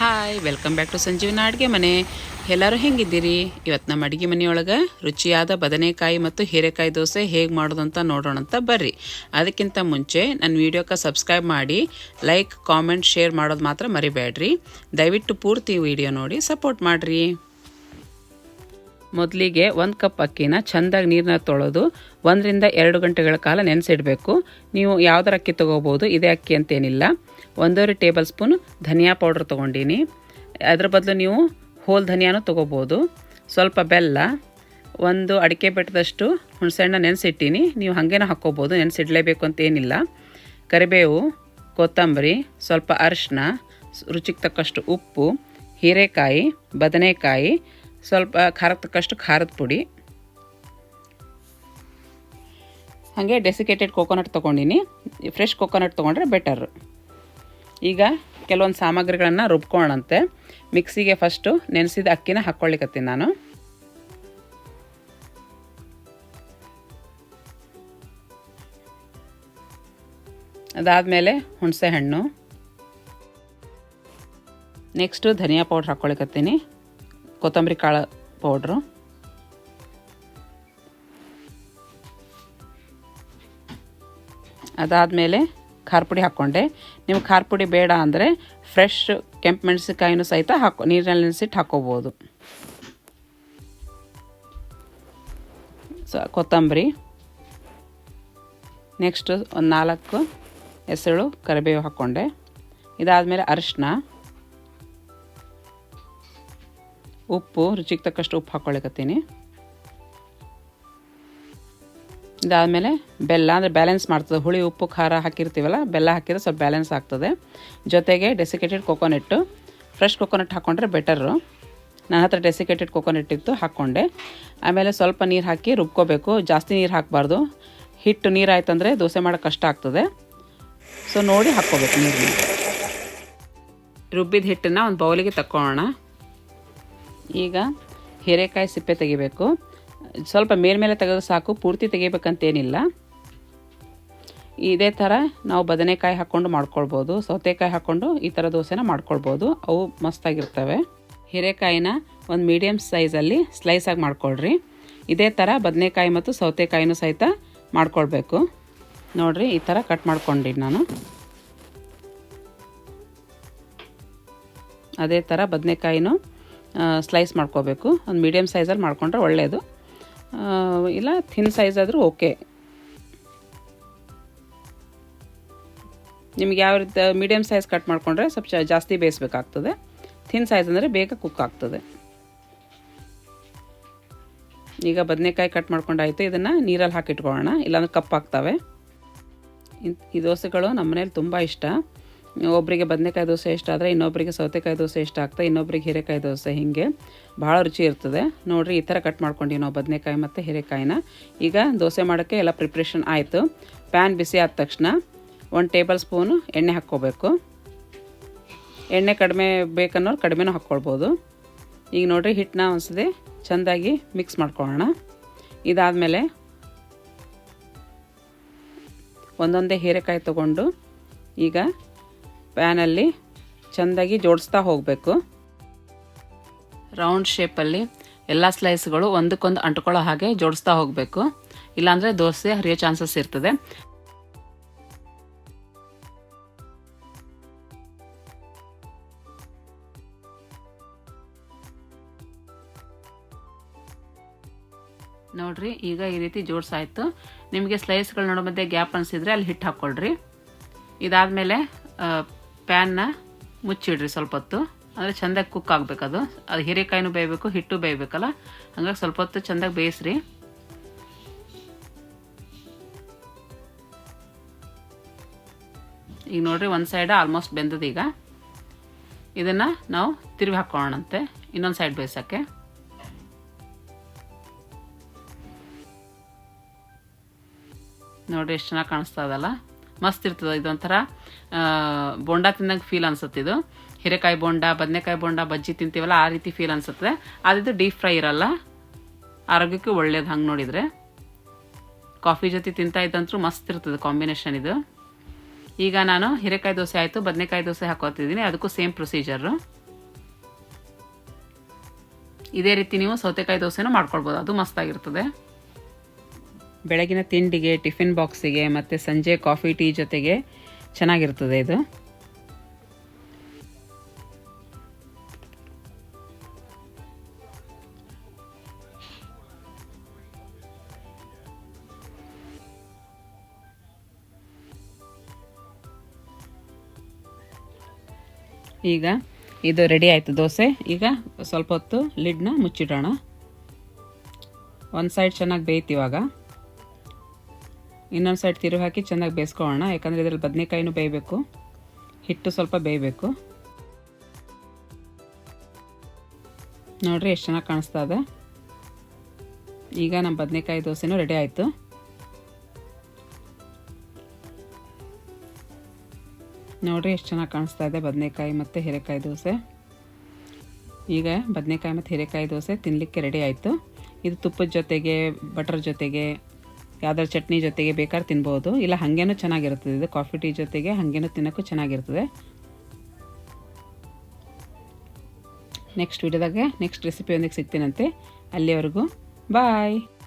Hi welcome back to Sanjeevana ಅಡುಗೆ ಮನೆ. ಎಲ್ಲರೂ ಹೆಂಗಿದ್ದೀರಿ? ಇವತ್ತು ನಮ್ಮ ಅಡುಗೆ ಮನೆಯೊಳಗೆ ರುಚಿಯಾದ ಬದನೆಕಾಯಿ ಮತ್ತು ಹೀರೆಕಾಯಿ ದೋಸೆ ಹೇಗೆ ಮಾಡೋದು ಅಂತ ನೋಡೋಣ ಅಂತ ಬರ್ರಿ. ಅದಕ್ಕಿಂತ ಮುಂಚೆ ನನ್ನ ವೀಡಿಯೋಕ್ಕೆ ಸಬ್ಸ್ಕ್ರೈಬ್ ಮಾಡಿ ಲೈಕ್ ಕಾಮೆಂಟ್ ಶೇರ್ ಮಾಡೋದು ಮಾತ್ರ ಮರಿಬೇಡ್ರಿ. ದಯವಿಟ್ಟು ಪೂರ್ತಿ ವಿಡಿಯೋ ನೋಡಿ ಸಪೋರ್ಟ್ ಮಾಡಿರಿ. ಮೊದಲಿಗೆ ಒಂದು ಕಪ್ ಅಕ್ಕಿನ ಚೆಂದಾಗಿ ನೀರನ್ನ ತೊಳೆದು ಒಂದರಿಂದ ಎರಡು ಗಂಟೆಗಳ ಕಾಲ ನೆನೆಸಿಡಬೇಕು. ನೀವು ಯಾವ್ದಾರ ಅಕ್ಕಿ ತೊಗೋಬೋದು, ಇದೇ ಅಕ್ಕಿ ಅಂತೇನಿಲ್ಲ. ಒಂದೂವರೆ ಟೇಬಲ್ ಸ್ಪೂನ್ ಧನಿಯಾ ಪೌಡ್ರ್ ತೊಗೊಂಡೀನಿ. ಅದ್ರ ಬದಲು ನೀವು ಹೋಲ್ ಧನಿಯಾನು ತೊಗೋಬೋದು. ಸ್ವಲ್ಪ ಬೆಲ್ಲ, ಒಂದು ಅಡಿಕೆ ಬೆಟ್ಟದಷ್ಟು ಹುಣಸೆಹಣ್ಣ ನೆನೆಸಿಟ್ಟೀನಿ. ನೀವು ಹಾಗೇನ ಹಾಕ್ಕೋಬೋದು, ನೆನೆಸಿಡಲೇಬೇಕು ಅಂತೇನಿಲ್ಲ. ಕರಿಬೇವು, ಕೊತ್ತಂಬರಿ, ಸ್ವಲ್ಪ ಅರಿಶಿನ, ರುಚಿಗೆ ತಕ್ಕಷ್ಟು ಉಪ್ಪು, ಹೀರೆಕಾಯಿ, ಬದನೆಕಾಯಿ ಸ್ವಲ್ಪ ಖಾರ ತಕ್ಕಷ್ಟು ಖಾರದ ಪುಡಿ. ಹಾಗೆ ಡೆಸಿಕೇಟೆಡ್ ಕೋಕೋನಟ್ ತೊಗೊಂಡಿನಿ. ಫ್ರೆಶ್ ಕೋಕೋನಟ್ ತೊಗೊಂಡ್ರೆ ಬೆಟರ್ ಈಗ ಕೆಲವೊಂದು ಸಾಮಗ್ರಿಗಳನ್ನು ರುಬ್ಕೊಳ್ಳೋಣಂತೆ ಮಿಕ್ಸಿಗೆ ಫಸ್ಟು ನೆನೆಸಿದ ಅಕ್ಕಿನ ಹಾಕ್ಕೊಳ್ಳಿಕತ್ತೀನಿ ನಾನು. ಅದಾದಮೇಲೆ ಹುಣಸೆ ಹಣ್ಣು ನೆಕ್ಸ್ಟು ಧನಿಯಾ ಪೌಡ್ರ್ ಹಾಕ್ಕೊಳಿಕತ್ತೀನಿ ಕೊತ್ತಂಬರಿ ಕಾಳು ಪೌಡ್ರು. ಅದಾದಮೇಲೆ ಖಾರ ಪುಡಿ ಹಾಕ್ಕೊಂಡೆ. ನಿಮ್ಗೆ ಖಾರ ಪುಡಿ ಬೇಡ ಅಂದರೆ ಫ್ರೆಶ್ ಕೆಂಪು ಮೆಣಸಿನಕಾಯಿನೂ ಸಹಿತ ಹಾಕೋ, ನೀರಿನಲ್ಲಿ ನೆನೆಸಿಟ್ಟು ಹಾಕ್ಕೋಬೋದು ಸೊ, ಕೊತ್ತಂಬರಿ. ನೆಕ್ಸ್ಟು ಒಂದು ನಾಲ್ಕು ಹೆಸಳು ಕರಿಬೇವು ಹಾಕ್ಕೊಂಡೆ. ಇದಾದಮೇಲೆ ಅರಿಶಿನ. ಉಪ್ಪು, ರುಚಿಗೆ ತಕ್ಕಷ್ಟು ಉಪ್ಪು ಹಾಕ್ಕೊಳಕತ್ತೀನಿ ಇದಾದಮೇಲೆ ಬೆಲ್ಲ, ಅಂದರೆ ಬ್ಯಾಲೆನ್ಸ್ ಮಾಡ್ತದೆ. ಹುಳಿ, ಉಪ್ಪು, ಖಾರ ಹಾಕಿರ್ತೀವಲ್ಲ, ಬೆಲ್ಲ ಹಾಕಿದ್ರೆ ಸ್ವಲ್ಪ ಬ್ಯಾಲೆನ್ಸ್ ಆಗ್ತದೆ. ಜೊತೆಗೆ ಡೆಸಿಕೇಟೆಡ್ ಕೊಕೊನೆಟ್ಟು ಫ್ರೆಶ್ ಕೊಕೊನೆಟ್ ಹಾಕ್ಕೊಂಡ್ರೆ ಬೆಟರು ನನ್ನ ಹತ್ರ ಡೆಸಿಕೇಟೆಡ್ ಕೊಕೊನೆಟ್ ಇತ್ತು ಹಾಕ್ಕೊಂಡೆ ಆಮೇಲೆ ಸ್ವಲ್ಪ ನೀರು ಹಾಕಿ ರುಬ್ಕೋಬೇಕು. ಜಾಸ್ತಿ ನೀರು ಹಾಕಬಾರ್ದು. ಹಿಟ್ಟು ನೀರು ಆಯ್ತಂದರೆ ದೋಸೆ ಮಾಡೋಕ್ಕೆ ಕಷ್ಟ ಆಗ್ತದೆ. ಸೊ ನೋಡಿ ಹಾಕ್ಕೋಬೇಕು ನೀರನ್ನ ರುಬ್ಬಿದ ಹಿಟ್ಟನ್ನು ಒಂದು ಬೌಲಿಗೆ ತಕ್ಕೊಳ್ಳೋಣ ಈಗ ಹೀರೆಕಾಯಿ ಸಿಪ್ಪೆ ತೆಗಿಬೇಕು. ಸ್ವಲ್ಪ ಮೇಲ್ಮೇಲೆ ತೆಗೆದು ಸಾಕು, ಪೂರ್ತಿ ತೆಗಿಬೇಕಂತೇನಿಲ್ಲ. ಇದೇ ಥರ ನಾವು ಬದನೆಕಾಯಿ ಹಾಕ್ಕೊಂಡು ಮಾಡ್ಕೊಳ್ಬೋದು, ಸೌತೆಕಾಯಿ ಹಾಕ್ಕೊಂಡು ಈ ಥರ ದೋಸೆನ ಮಾಡ್ಕೊಳ್ಬೋದು. ಅವು ಮಸ್ತಾಗಿರ್ತವೆ. ಹೀರೆಕಾಯಿನ ಒಂದು ಮೀಡಿಯಮ್ ಸೈಜಲ್ಲಿ ಸ್ಲೈಸಾಗಿ ಮಾಡ್ಕೊಳ್ರಿ. ಇದೇ ಥರ ಬದನೆಕಾಯಿ ಮತ್ತು ಸೌತೆಕಾಯಿನೂ ಸಹಿತ ಮಾಡ್ಕೊಳ್ಬೇಕು. ನೋಡಿರಿ, ಈ ಥರ ಕಟ್ ಮಾಡ್ಕೊಂಡಿ ನಾನು. ಅದೇ ಥರ ಬದನೆಕಾಯಿನೂ ಸ್ಲೈಸ್ ಮಾಡ್ಕೋಬೇಕು. ಒಂದು ಮೀಡಿಯಮ್ ಸೈಜಲ್ಲಿ ಮಾಡಿಕೊಂಡ್ರೆ ಒಳ್ಳೆಯದು ಇಲ್ಲ ಥಿನ್ ಸೈಜ್ ಆದರೂ ಓಕೆ ನಿಮ್ಗೆ ಯಾವ ರೀತಿ ಮೀಡಿಯಮ್ ಸೈಜ್ ಕಟ್ ಮಾಡಿಕೊಂಡ್ರೆ ಸ್ವಲ್ಪ ಜಾಸ್ತಿ ಬೇಯಿಸ್ಬೇಕಾಗ್ತದೆ. ಥಿನ್ ಸೈಜ್ ಅಂದರೆ ಬೇಗ ಕುಕ್ ಆಗ್ತದೆ. ಈಗ ಬದನೆಕಾಯಿ ಕಟ್ ಮಾಡ್ಕೊಂಡಾಯ್ತು. ಇದನ್ನು ನೀರಲ್ಲಿ ಹಾಕಿಟ್ಕೊಳ್ಳೋಣ. ಇಲ್ಲಾಂದ್ರೆ ಕಪ್ಪಾಗ್ತವೆ. ಈ ದೋಸೆಗಳು ನಮ್ಮ ಮನೇಲಿ ತುಂಬ ಇಷ್ಟ. ಒಬ್ಬರಿಗೆ ಬದನೆಕಾಯಿ ದೋಸೆ ಇಷ್ಟ ಆದರೆ ಇನ್ನೊಬ್ಬರಿಗೆ ಸೌತೆಕಾಯಿ ದೋಸೆ ಇಷ್ಟ ಆಗ್ತಾ, ಇನ್ನೊಬ್ರಿಗೆ ಹೀರೆಕಾಯಿ ದೋಸೆ ಹೀಗೆ ಭಾಳ ರುಚಿ ಇರ್ತದೆ. ನೋಡಿರಿ, ಈ ಥರ ಕಟ್ ಮಾಡ್ಕೊಂಡಿವಿ ನಾವು ಬದನೆಕಾಯಿ ಮತ್ತು ಹೀರೆಕಾಯಿನ. ಈಗ ದೋಸೆ ಮಾಡೋಕ್ಕೆ ಎಲ್ಲ ಪ್ರಿಪ್ರೇಷನ್ ಆಯಿತು. ಪ್ಯಾನ್ ಬಿಸಿ ಆದ ತಕ್ಷಣ ಒಂದು ಟೇಬಲ್ ಸ್ಪೂನು ಎಣ್ಣೆ ಹಾಕ್ಕೋಬೇಕು. ಎಣ್ಣೆ ಕಡಿಮೆ ಬೇಕನ್ನೋರು ಕಡಿಮೆನೂ ಹಾಕ್ಕೊಳ್ಬೋದು. ಈಗ ನೋಡಿರಿ, ಹಿಟ್ಟನ್ನ ಒಂದ್ಸದೆ ಚೆಂದಾಗಿ ಮಿಕ್ಸ್ ಮಾಡ್ಕೊಳ್ಳೋಣ. ಇದಾದಮೇಲೆ ಒಂದೊಂದೇ ಹೀರೆಕಾಯಿ ತೊಗೊಂಡು ಈಗ ಪ್ಯಾನಲ್ಲಿ ಚೆಂದಾಗಿ ಜೋಡಿಸ್ತಾ ಹೋಗಬೇಕು. ರೌಂಡ್ ಶೇಪಲ್ಲಿ ಎಲ್ಲ ಸ್ಲೈಸ್ಗಳು ಒಂದಕ್ಕೊಂದು ಅಂಟ್ಕೊಳ್ಳೋ ಹಾಗೆ ಜೋಡಿಸ್ತಾ ಹೋಗಬೇಕು. ಇಲ್ಲಾಂದರೆ ದೋಸೆ ಹರಿಯೋ ಚಾನ್ಸಸ್ ಇರ್ತದೆ. ನೋಡ್ರಿ, ಈಗ ಈ ರೀತಿ ಜೋಡಿಸಾಯ್ತು. ನಿಮಗೆ ಸ್ಲೈಸ್ಗಳು ನೋಡೋ ಮಧ್ಯೆ ಗ್ಯಾಪ್ ಅನಿಸಿದ್ರೆ ಅಲ್ಲಿ ಹಿಟ್ಟು ಹಾಕ್ಕೊಳ್ರಿ. ಇದಾದಮೇಲೆ ಪ್ಯಾನ್ನ ಮುಚ್ಚಿಡ್ರಿ ಸ್ವಲ್ಪ ಹೊತ್ತು. ಅಂದರೆ ಚೆಂದಾಗಿ ಕುಕ್ ಆಗಬೇಕು ಅದು. ಅದು ಹೀರೆಕಾಯಿನೂ ಬೇಯಬೇಕು, ಹಿಟ್ಟು ಬೇಯಬೇಕಲ್ಲ? ಹಂಗಾಗಿ ಸ್ವಲ್ಪ ಹೊತ್ತು ಚೆಂದಾಗಿ ಬೇಯಿಸ್ರಿ. ಈಗ ನೋಡಿರಿ ಒಂದು ಸೈಡ್ ಆಲ್ಮೋಸ್ಟ್ ಬೆಂದದ ಈಗ. ಇದನ್ನು ನಾವು ತಿರುವಿ ಹಾಕ್ಕೊಳ್ಳೋಣಂತೆ ಇನ್ನೊಂದು ಸೈಡ್ ಬೇಯಿಸೋಕ್ಕೆ. ನೋಡಿರಿ ಎಷ್ಟು ಚೆನ್ನಾಗಿ ಕಾಣಿಸ್ತಾ ಇದಲ್ಲ ಮಸ್ತ್ ಇರ್ತದೆ ಇದೊಂಥರ. ಬೋಂಡ ತಿಂದಂಗೆ ಫೀಲ್ ಅನ್ಸುತ್ತೆ ಇದು. ಹೀರೆಕಾಯಿ ಬೋಂಡ, ಬದನೆಕಾಯಿ ಬೋಂಡ, ಬಜ್ಜಿ ತಿಂತೀವಲ್ಲ, ಆ ರೀತಿ ಫೀಲ್ ಅನ್ಸುತ್ತೆ. ಆದಿದ್ದು ಡೀಪ್ ಫ್ರೈ ಇರಲ್ಲ. ಆರೋಗ್ಯಕ್ಕೆ ಒಳ್ಳೇದು ಹಂಗೆ ನೋಡಿದರೆ. ಕಾಫಿ ಜೊತೆ ತಿಂತಾ ಇದ್ದಂತೂ ಮಸ್ತ್ ಇರ್ತದೆ ಕಾಂಬಿನೇಷನ್ ಇದು. ಈಗ ನಾನು ಹೀರೆಕಾಯಿ ದೋಸೆ ಆಯಿತು, ಬದನೆಕಾಯಿ ದೋಸೆ ಹಾಕೋತಿದ್ದೀನಿ. ಅದಕ್ಕೂ ಸೇಮ್ ಪ್ರೊಸೀಜರು ಇದೇ ರೀತಿ ನೀವು ಸೌತೆಕಾಯಿ ದೋಸೆನೂ ಮಾಡ್ಕೊಳ್ಬೋದು. ಅದು ಮಸ್ತಾಗಿರ್ತದೆ ಬೆಳಗಿನ ತಿಂಡಿಗೆ, ಟಿಫಿನ್ ಬಾಕ್ಸಿಗೆ ಮತ್ತು ಸಂಜೆ ಕಾಫಿ, ಟೀ ಜೊತೆಗೆ ಚೆನ್ನಾಗಿರ್ತದೆ ಇದು. ಈಗ ಇದು ರೆಡಿ ಆಯಿತು ದೋಸೆ. ಈಗ ಸ್ವಲ್ಪ ಹೊತ್ತು ಲಿಡ್ನ ಮುಚ್ಚಿಡೋಣ. ಒಂದು ಸೈಡ್ ಚೆನ್ನಾಗಿ ಬೇಯ್ತು ಇವಾಗ ಇನ್ನೊಂದು ಸೈಡ್ ತಿರುವು ಹಾಕಿ ಚೆನ್ನಾಗಿ ಬೇಯಿಸ್ಕೊಳ್ಳೋಣ. ಯಾಕಂದರೆ ಇದರಲ್ಲಿ ಬದನೆಕಾಯಿನೂ ಬೇಯಬೇಕು. ಹಿಟ್ಟು ಸ್ವಲ್ಪ ಬೇಯಬೇಕು. ನೋಡಿರಿ ಎಷ್ಟು ಚೆನ್ನಾಗಿ ಕಾಣಿಸ್ತಾ ಇದೆ. ಈಗ ನಮ್ಮ ಬದನೆಕಾಯಿ ದೋಸೆನೂ ರೆಡಿ ಆಯಿತು. ನೋಡಿರಿ ಎಷ್ಟು ಚೆನ್ನಾಗಿ ಕಾಣಿಸ್ತಾ ಇದೆ ಬದನೆಕಾಯಿ ಮತ್ತು ಹೀರೆಕಾಯಿ ದೋಸೆ. ಈಗ ಬದನೆಕಾಯಿ ಮತ್ತು ಹೀರೆಕಾಯಿ ದೋಸೆ ತಿನ್ನಲಿಕ್ಕೆ ರೆಡಿ ಆಯಿತು. ಇದು ತುಪ್ಪದ ಜೊತೆಗೆ ಬಟರ್ ಜೊತೆಗೆ ಯಾವ್ದಾದ್ರು ಚಟ್ನಿ ಜೊತೆಗೆ ಬೇಕಾದ್ರೆ ತಿನ್ಬೋದು. ಇಲ್ಲ, ಹಾಗೇನೂ ಚೆನ್ನಾಗಿರ್ತದೆ ಇದು ಕಾಫಿ ಟೀ ಜೊತೆಗೆ ಹಾಗೇನೂ ತಿನ್ನೋಕ್ಕೂ ಚೆನ್ನಾಗಿರ್ತದೆ. ನೆಕ್ಸ್ಟ್ ವಿಡಿಯೋದಾಗ ನೆಕ್ಸ್ಟ್ ರೆಸಿಪಿ ಒಂದಿಗೆ ಸಿಗ್ತೀನಂತೆ. ಅಲ್ಲಿವರೆಗೂ ಬಾಯ್